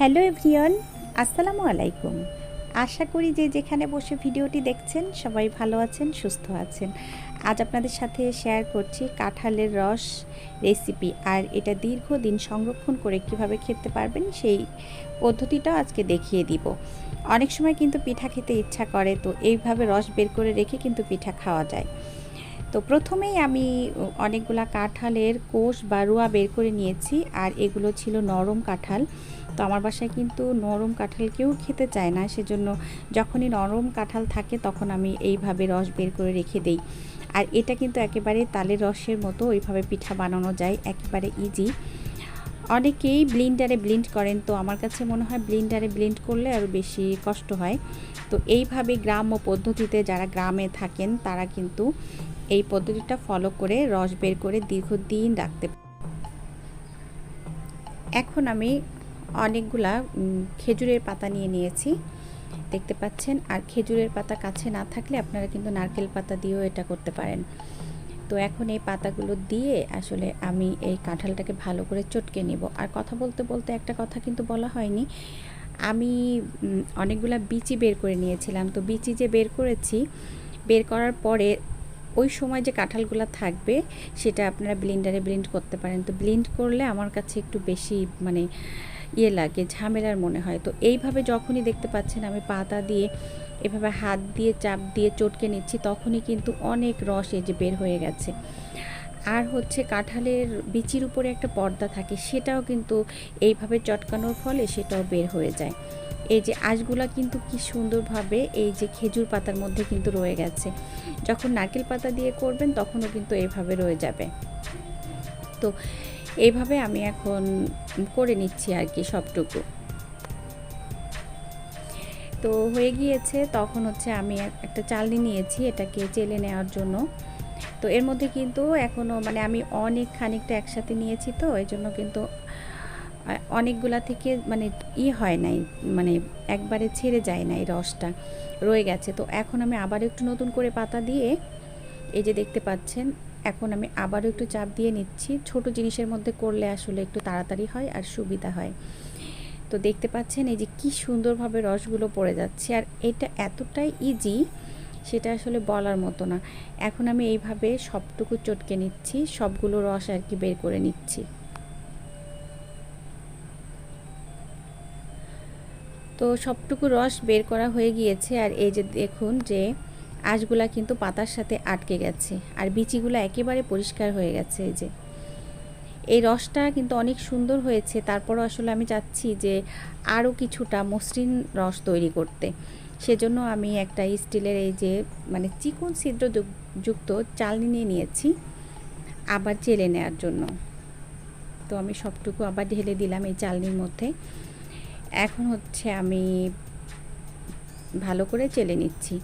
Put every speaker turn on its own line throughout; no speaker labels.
Hello everyone, আসসালামু আলাইকুম। আশা করি যে যেখানে বসে ভিডিওটি দেখছেন, সবাই ভালো আছেন, সুস্থ আছেন। আজ আপনাদের সাথে শেয়ার করছি কাঁঠালের রস রেসিপি আর এটা দীর্ঘদিন সংরক্ষণ করে কীভাবে খেতে পারবেন সেই পদ্ধতিটাও আজকে দেখিয়ে দিব। অনেক সময় কিন্তু পিঠা খেতে ইচ্ছা করে, তো এইভাবে রস বের করে রেখে কিন্তু পিঠা খাওয়া যায়। তো প্রথমেই আমি অনেকগুলা কাঁঠালের কোষ বা রুয়া বের করে নিয়েছি, আর এগুলো ছিল নরম কাঁঠাল। তো আমার বাসায় কিন্তু নরম কাঁঠাল কেউ খেতে চায় না। সেজন্য যখনই নরম কাঁঠাল থাকে তখন আমি এইভাবে রস বের করে রেখে দেই। আর এটা কিন্তু একেবারে তালের রসের মতো ওইভাবে পিঠা বানানো যায়, একেবারে ইজি অনেকেই ব্লিন্ডারে ব্লিন্ড করেন, তো আমার কাছে মনে হয় ব্লিন্ডারে ব্লিন্ড করলে আরও বেশি কষ্ট হয়। তো এইভাবে গ্রাম্য পদ্ধতিতে যারা গ্রামে থাকেন, তারা কিন্তু এই পদ্ধতিটা ফলো করে রস বের করে দীর্ঘদিন রাখতে এখন আমি অনেকগুলা খেজুরের পাতা নিয়ে নিয়েছি। দেখতে পাচ্ছেন? আর খেজুরের পাতা কাছে না থাকলে আপনারা কিন্তু নারকেল পাতা দিয়েও এটা করতে পারেন। তো এখন এই পাতাগুলো দিয়ে আসলে আমি এই কাঁঠালটাকে ভালো করে চটকে নেব। আর কথা বলতে বলতে একটা কথা কিন্তু বলা হয়নি। আমি অনেকগুলা বিচি বের করে নিয়েছিলাম। তো বিচি যে বের করেছি, বের করার পরে ওই সময় যে কাঁঠালগুলো থাকবে, সেটা আপনারা ব্লিন্ডারে ব্লিন্ড করতে পারেন। তো ব্লিন্ড করলে আমার কাছে একটু বেশি মানে ইয়ে লাগে, ঝামেলার মনে হয়। তো এইভাবে যখনই দেখতে পাচ্ছেন আমি পাতা দিয়ে এভাবে হাত দিয়ে, চাপ দিয়ে চটকে নিচ্ছি, তখনই কিন্তু অনেক রস এই যে বের হয়ে গেছে। আর হচ্ছে কাঁঠালের বিচির উপরে একটা পর্দা থাকে, সেটাও কিন্তু এইভাবে চটকানোর ফলে সেটাও বের হয়ে যায়। এই যে আঁশগুলা কিন্তু কি সুন্দরভাবে এই যে খেজুর পাতার মধ্যে কিন্তু রয়ে গেছে। যখন নারকেল পাতা দিয়ে করবেন, তখনও কিন্তু এইভাবে রয়ে যাবে। তো এইভাবে আমি এখন করে নিচ্ছি আর কি সবটুকু। তো হয়ে গিয়েছে, তখন হচ্ছে আমি একটা চালনি নিয়েছি এটাকে চেলে নেওয়ার জন্য। তো এর মধ্যে কিন্তু এখনও মানে আমি অনেক খানিকটা একসাথে নিয়েছি তো, এই জন্য কিন্তু অনেকগুলা থেকে মানে ই হয় নাই মানে একবারে ছেড়ে যায় না এই রসটা, রয়ে গেছে। তো এখন আমি আবার একটু নতুন করে পাতা দিয়ে এই যে দেখতে পাচ্ছেন এখন আমি আবারও একটু চাপ দিয়ে নিচ্ছি। ছোট জিনিসের মধ্যে করলে আসলে একটু তাড়াতাড়ি হয় আর সুবিধা হয়। তো দেখতে পাচ্ছেন এই যে কি সুন্দরভাবে রসগুলো পড়ে যাচ্ছে আর এটা এতটাই ইজি সেটা আসলে বলার মতো না। এখন আমি এইভাবে সবটুকু চটকে নিচ্ছি, সবগুলো রস আর কি বের করে নিচ্ছি। তো সবটুকু রস বের করা হয়ে গিয়েছে আর এই যে দেখুন যে আঁশগুলা কিন্তু পাতার সাথে আটকে গেছে আর বিচিগুলো একেবারে পরিষ্কার হয়ে গেছে এই যে। এই রসটা কিন্তু অনেক সুন্দর হয়েছে, তারপরও আসলে আমি চাচ্ছি যে আরও কিছুটা মসৃণ রস তৈরি করতে। সেজন্য আমি একটা স্টিলের এই যে মানে চিকন ছিদ্র যুক্ত চালনি নিয়ে নিয়েছি, আবার চেলে নেওয়ার জন্য। তো আমি সবটুকু আবার ঢেলে দিলাম এই চালনির মধ্যে। এখন হচ্ছে আমি ভালো করে চেলে নিচ্ছি।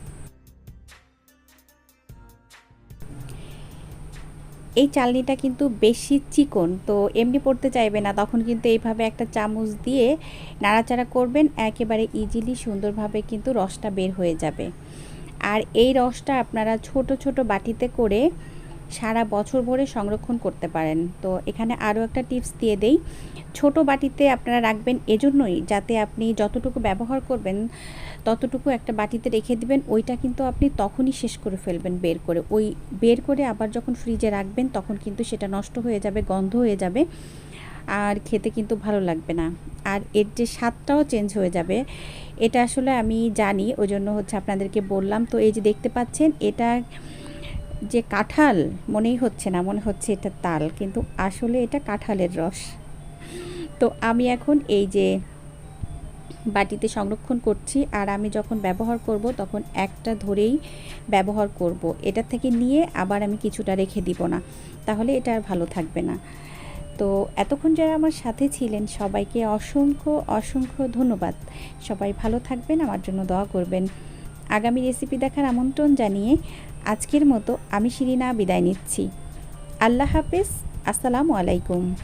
এই চালনিটা কিন্তু বেশি চিকন, তো এমনি পড়তে চাইবে না। তখন কিন্তু এইভাবে একটা চামচ দিয়ে নাড়াচাড়া করবেন, একেবারে ইজিলি সুন্দরভাবে কিন্তু রসটা বের হয়ে যাবে। আর এই রসটা আপনারা ছোট ছোট বাটিতে করে সারা বছর ভরে সংরক্ষণ করতে পারেন। তো এখানে আরও একটা টিপস দিয়ে দেই। ছোট বাটিতে আপনারা রাখবেন এজন্যই যাতে আপনি যতটুকু ব্যবহার করবেন, ততটুকু একটা বাটিতে রেখে দিবেন, ওইটা কিন্তু আপনি তখনই শেষ করে ফেলবেন বের করে। ওই বের করে আবার যখন ফ্রিজে রাখবেন, তখন কিন্তু সেটা নষ্ট হয়ে যাবে, গন্ধ হয়ে যাবে, আর খেতে কিন্তু ভালো লাগবে না। আর এর যে স্বাদটাও চেঞ্জ হয়ে যাবে, এটা আসলে আমি জানি, ওই জন্য হচ্ছে আপনাদেরকে বললাম। তো এই যে দেখতে পাচ্ছেন, এটা যে কাঁঠাল, মনেই হচ্ছে না, মনে হচ্ছে এটা তাল, কিন্তু আসলে এটা কাঁঠালের রস। তো আমি এখন এই যে বাটিতে সংরক্ষণ করছি, আর আমি যখন ব্যবহার করব, তখন একটা ধরেই ব্যবহার করব। এটা থেকে নিয়ে আবার আমি কিছুটা রেখে দিব না, তাহলে এটা আর ভালো থাকবে না। তো এতক্ষণ যারা আমার সাথে ছিলেন, সবাইকে অসংখ্য অসংখ্য ধন্যবাদ। সবাই ভালো থাকবেন, আমার জন্য দোয়া করবেন। আগামী রেসিপি দেখার আমন্ত্রণ জানিয়ে আজকের মতো আমি শিরিনা বিদায় নিচ্ছি। আল্লাহ হাফেজ। আসসালামু আলাইকুম।